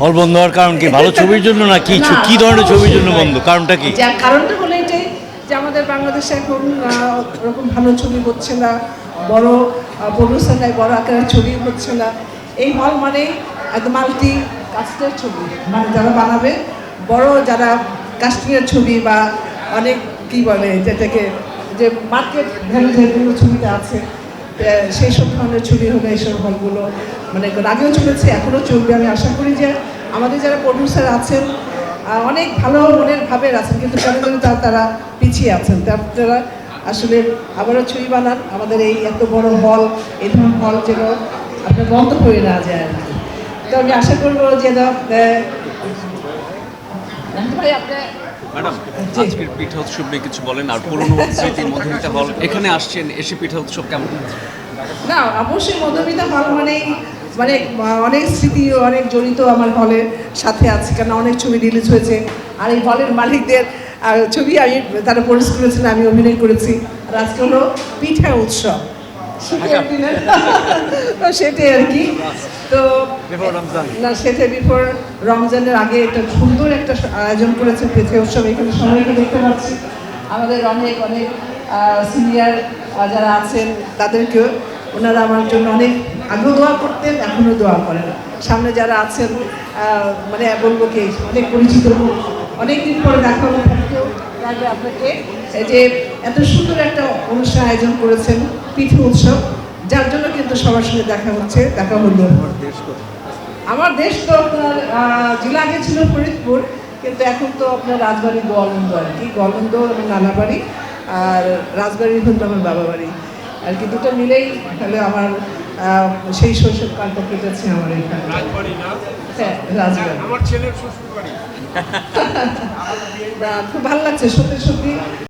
হল বন্ধ হওয়ার কারণ কি? ভালো ছবির জন্য না কি? কি ধরনের ছবির জন্য বন্ধ? কারণটা কি? কারণটা হলো এটাই যে আমাদের বাংলাদেশে এখন ওরকম ভালো ছবি হচ্ছে না বড় নাই বড় আকারের ছবি হচ্ছে না। এই হল মানে একদম মাল্টি কাস্টের ছবি। মানে যারা বানাবে বড় যারা কাস্টিংয়ের ছবি বা অনেক কি বলে যেটাকে যে মার্কেট ভ্যালু যেগুলো ছবিটা আছে সেই সব ধরনের ছবি হলে এইসব হলগুলো মানে আগেও চলেছে, এখনও চলবে। আমি আশা করি যে আমাদের যারা প্রডিউসার আছেন অনেক ভালো মনের ভাবের আছেন, কিন্তু কেন তা তারা পিছিয়ে আছেন। তা আপনারা আসলে আবারও ছবি বানান। আমাদের এই এত বড় হল, এই ধরনের হল যেন আপনার বন্ধ হয়ে না যায় আর কি। তো আমি আশা করব যে না, আহ, ভাই আপনার ম্যাডাম, আজকের পিঠা উৎসব নিয়ে কিছু বলেন আর পুরনো স্মৃতি মধুমিতা হল। এখানে আসছেন, এসে পিঠা উৎসব কেমন? না, অবশ্যই মধুমিতা হল মানেই মানে অনেক স্মৃতি, অনেক জড়িত আমার হলের সাথে আছে কেন অনেক ছবি রিলিজ হয়েছে। আর এই হলের মালিকদের ছবি আমি তারা পরিস করেছেন আমি অভিনয় করেছি। আর আজকে হলো পিঠা উৎসব। সেটাই আর কি। তো সেটাই আর কি তো না সেটা বিফোর রমজানের আগে একটা সুন্দর একটা আয়োজন করেছে পিঠা উৎসব এখানে সবাইকে দেখতে পাচ্ছি। আমাদের অনেক অনেক সিনিয়র যারা আছেন তাদেরকেও ওনারা আমার জন্য অনেক আগেও দোয়া করতেন এখনও দোয়া করেন। সামনে যারা আছেন মানে বলব কি অনেক পরিচিত অনেকদিন পরে দেখা লাগবে আপনাকে। যে এত সুন্দর একটা অনুষ্ঠান আয়োজন করেছেন পিঠে উৎসব যার জন্য কিন্তু সবার সঙ্গে দেখা হচ্ছে দেখা হলো। আমার দেশ তো। আপনার জেলা আগে ছিল ফরিদপুর কিন্তু এখন তো আপনার রাজবাড়ি গোয়ালন্দ আর কি গোয়ালন্দ আমার নানা বাড়ি আর রাজবাড়ি হলো আমার বাবা বাড়ি। আর কি দুটো মিলেই তাহলে আমার সেই শৈশবকালটা কেটেছে আমার এখানে। রাজবাড়ি না? হ্যাঁ রাজবাড়ি। আমার ছেলের শ্বশুর বাড়ি খুব ভালো লাগছে সত্যি সত্যি।